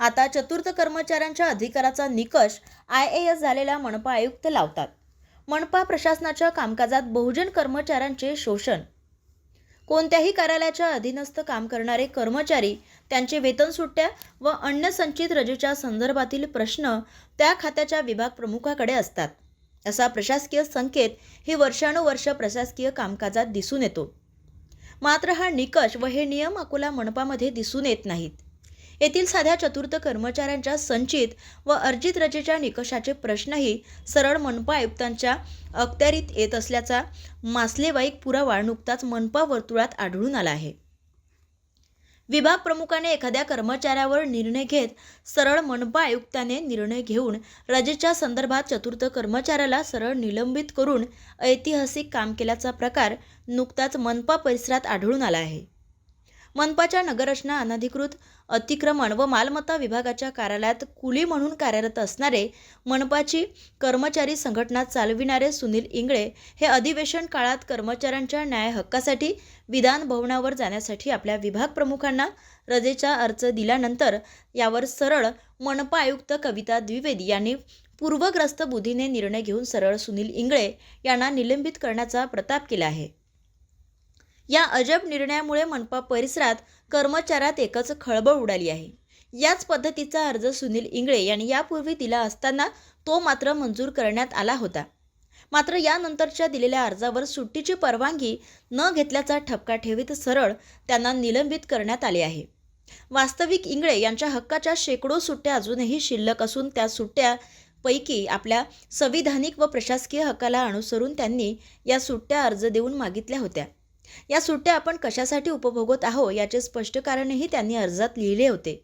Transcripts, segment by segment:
आता चतुर्थ कर्मचाऱ्यांच्या अधिकाराचा निकष आय ए एस झालेला मनपा आयुक्त लावतात. मनपा प्रशासनाच्या कामकाजात बहुजन कर्मचाऱ्यांचे शोषण. कोणत्याही कार्यालयाच्या अधीनस्थ काम करणारे कर्मचारी त्यांचे वेतन सुट्ट्या व अन्य संचित रजेच्या संदर्भातील प्रश्न त्या खात्याच्या विभाग प्रमुखाकडे असतात. असा प्रशासकीय संकेत ही वर्षानुवर्ष प्रशासकीय कामकाजात दिसून येतो. मात्र हा निकष व हे नियम अकोला मनपामध्ये दिसून येत नाहीत. येथील साध्या चतुर्थ कर्मचाऱ्यांच्या संचित व अर्जित रजेच्या निकषाचे प्रश्नही सरळ मनपा आयुक्तांच्या अखत्यारीत येत असल्याचा मासलेवाईक पुरावा नुकताच मनपा वर्तुळात आढळून आला आहे. विभाग प्रमुखाने एखाद्या कर्मचाऱ्यावर निर्णय घेत सरळ मनपा आयुक्ताने निर्णय घेऊन रजेच्या संदर्भात चतुर्थ कर्मचाऱ्याला सरळ निलंबित करून ऐतिहासिक काम केल्याचा प्रकार नुकताच मनपा परिसरात आढळून आला आहे. मनपाच्या नगररचना अनधिकृत अतिक्रमण व मालमत्ता विभागाच्या कार्यालयात कुली म्हणून कार्यरत असणारे मनपाची कर्मचारी संघटना चालविणारे सुनील इंगळे हे अधिवेशन काळात कर्मचाऱ्यांच्या न्याय हक्कासाठी विधान भवनावर जाण्यासाठी आपल्या विभाग प्रमुखांना रजेचा अर्ज दिल्यानंतर यावर सरळ मनपा आयुक्त कविता द्विवेदी यांनी पूर्वग्रस्त बुद्धीने निर्णय घेऊन सरळ सुनील इंगळे यांना निलंबित करण्याचा प्रताप केला आहे. या अजब निर्णयामुळे मनपा परिसरात कर्मचाऱ्यात एकच खळबळ उडाली आहे. याच पद्धतीचा अर्ज सुनील इंगळे यांनी यापूर्वी दिला असताना तो मात्र मंजूर करण्यात आला होता. मात्र यानंतरच्या दिलेल्या अर्जावर सुट्टीची परवानगी न घेतल्याचा ठपका ठेवीत सरळ त्यांना निलंबित करण्यात आले आहे. वास्तविक इंगळे यांच्या हक्काच्या शेकडो सुट्ट्या अजूनही शिल्लक असून त्या सुट्ट्यापैकी आपल्या संविधानिक व प्रशासकीय हक्काला अनुसरून त्यांनी या सुट्ट्या अर्ज देऊन मागितल्या होत्या. या सुट्ट्या आपण कशासाठी उपभोगत आहो याचे स्पष्ट कारणही त्यांनी अर्जात लिहिले होते.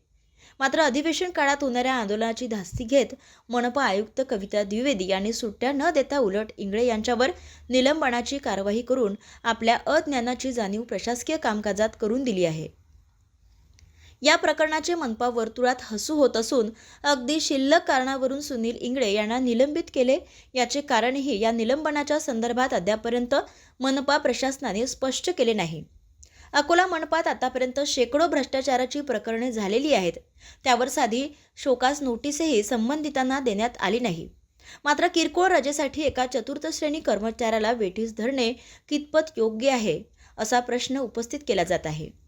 मात्र अधिवेशन काळात होणाऱ्या आंदोलनाची धास्ती घेत मनपा आयुक्त कविता द्विवेदी यांनी सुट्ट्या न देता उलट इंगळे यांच्यावर निलंबनाची कारवाई करून आपल्या अज्ञानाची जाणीव प्रशासकीय कामकाजात करून दिली आहे. या प्रकरणाचे मनपा वर्तुळात हसू होत असून अगदी शिल्लक कारणावरून सुनील इंगळे यांना निलंबित केले. याचे कारणही या निलंबनाच्या संदर्भात अद्यापर्यंत मनपा प्रशासनाने स्पष्ट केले नाही. अकोला मनपात आतापर्यंत शेकडो भ्रष्टाचाराची प्रकरणे झालेली आहेत. त्यावर साधी शोकास नोटीसही संबंधितांना देण्यात आली नाही. मात्र किरकोळ रजेसाठी एका चतुर्थ श्रेणी कर्मचाऱ्याला वेठीस धरणे कितपत योग्य आहे असा प्रश्न उपस्थित केला जात आहे.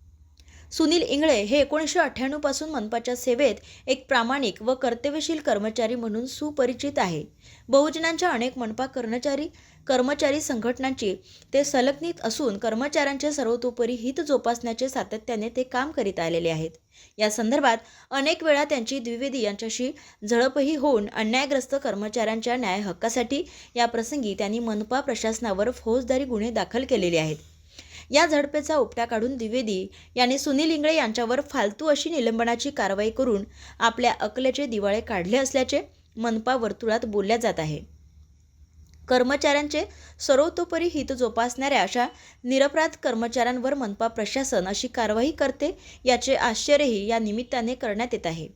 सुनील इंगळे हे एकोणीसशे अठ्ठ्याण्णवपासून मनपाच्या सेवेत एक प्रामाणिक व कर्तव्यशील कर्मचारी म्हणून सुपरिचित आहे. बहुजनांच्या अनेक मनपा कर्मचारी कर्मचारी संघटनांची ते संलग्नित असून कर्मचाऱ्यांचे सर्वतोपरी हित जोपासण्याचे सातत्याने ते काम करीत आलेले आहेत. या संदर्भात अनेक वेळा त्यांची द्विवेदी यांच्याशी झळपही होऊन अन्यायग्रस्त कर्मचाऱ्यांच्या न्याय हक्कासाठी या प्रसंगी त्यांनी मनपा प्रशासनावर फौजदारी गुन्हे दाखल केलेले आहेत. या झडपेचा उपटा काढून द्विवेदी यांनी सुनील इंगळे यांच्यावर फालतू अशी निलंबनाची कारवाई करून आपल्या अकलेचे दिवाळे काढले असल्याचे मनपा वर्तुळात बोलल्या जात आहे. कर्मचाऱ्यांचे सर्वतोपरी हित जोपासणाऱ्या अशा निरपराध कर्मचाऱ्यांवर मनपा प्रशासन अशी कारवाई करते याचे आश्चर्यही या निमित्ताने करण्यात येत आहे.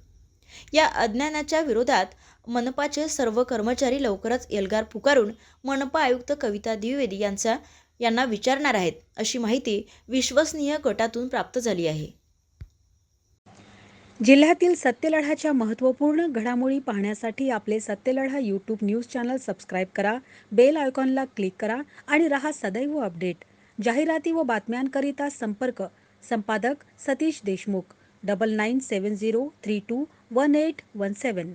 या अज्ञानाच्या विरोधात मनपाचे सर्व कर्मचारी लवकरच एल्गार पुकारून मनपा आयुक्त कविता द्विवेदी यांचा यांना विचारणार आहेत अशी माहिती विश्वसनीय गटातून प्राप्त झाली आहे. जिल्ह्यातील सत्यलढाच्या महत्त्वपूर्ण घडामोडी पाहण्यासाठी आपले Satyaladha YouTube news channel subscribe करा बेल आयकॉनला क्लिक करा आणि रहा सदैव अपडेट जाहिराती व बातम्यांकरिता संपर्क संपादक Satish Deshmukh double nine seven zero three two one eight one seven